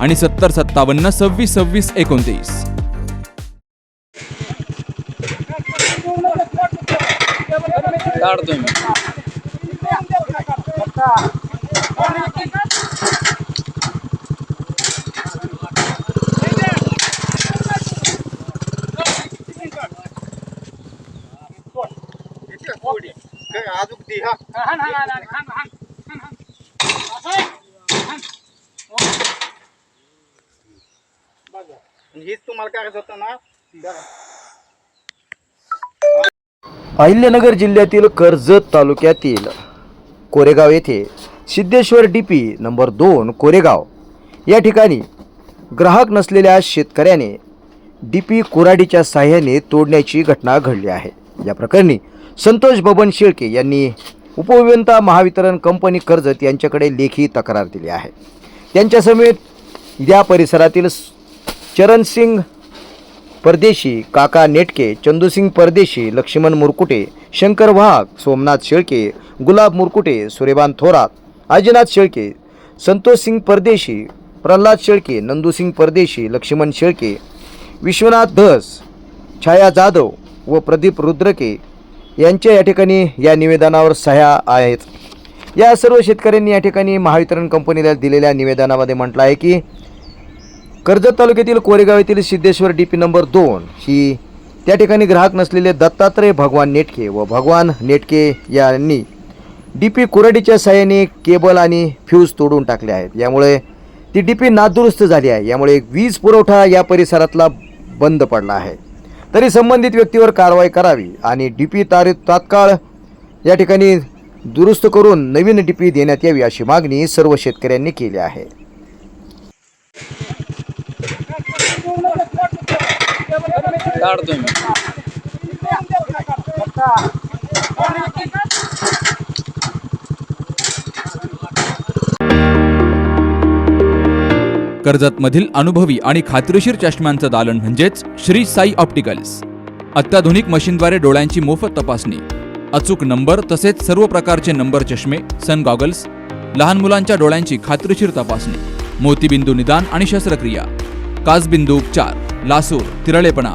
आणि सत्तर सत्तावन्न सव्वीस सव्वीस एकोणतीस. काढतोय हेच तुम्हाला करायचं होतं ना? अहिल्यानगर जिल्ह्यातील कर्जत तालुक्यातील कोरेगाव येथे सिद्धेश्वर डीपी नंबर दोन कोरेगाव या ठिकाणी ग्राहक नसलेल्या शेतकऱ्याने डीपी कुराडीच्या साह्याने तोडण्याची घटना घडली आहे. या प्रकरणी संतोष बबन शेळके यांनी उपविंता महावितरण कंपनी कर्जत यांच्याकडे लेखी तक्रार दिली आहे. त्यांच्यासमेत या परिसरातील चरणसिंग परदेशी काका नेटके चंदूसिंग परदेशी लक्ष्मण मुरकुटे शंकर वाघ सोमनाथ शेळके गुलाब मुरकुटे सूर्यबान थोरात आजीनाथ शेळके संतोषसिंग परदेशी प्रल्हाद शेळके नंदूसिंग परदेशी लक्ष्मण शेळके विश्वनाथ धस छाया जाधव व प्रदीप रुद्रके यांच्या या ठिकाणी या निवेदनावर सह्या आहेत. या सर्व शेतकऱ्यांनी या ठिकाणी महावितरण कंपनीला दिलेल्या निवेदनामध्ये म्हटलं आहे की कर्जत तालुक्यातील कोरेगाव येथील सिद्धेश्वर डी पी नंबर दोन ही त्या ठिकाणी ग्राहक नसलेले दत्तात्रय भगवान नेटके व भगवान नेटके यांनी डी पी कुरडीच्या साह्याने केबल आणि फ्यूज तोडून टाकले आहेत. यामुळे ती डी पी नादुरुस्त झाली आहे. यामुळे वीज पुरवठा या परिसरातला बंद पडला आहे. तरी संबंधित व्यक्तीवर कारवाई करावी आणि डी पी तारी तात्काळ या ठिकाणी दुरुस्त करून नवीन डी पी देण्यात यावी अशी मागणी सर्व शेतकऱ्यांनी केली आहे. काढतोय कर्जतमधील अनुभवी आणि खात्रीशीर चष्म्यांचं दालन म्हणजेच श्री साई ऑप्टिकल्स. अत्याधुनिक मशीनद्वारे डोळ्यांची मोफत तपासणी. अचूक नंबर तसेच सर्व प्रकारचे नंबर चष्मे सन गॉगल्स लहान मुलांच्या डोळ्यांची खात्रीशीर तपासणी मोतीबिंदू निदान आणि शस्त्रक्रिया. कासबिंदू उपचार लासूर तिरळेपणा.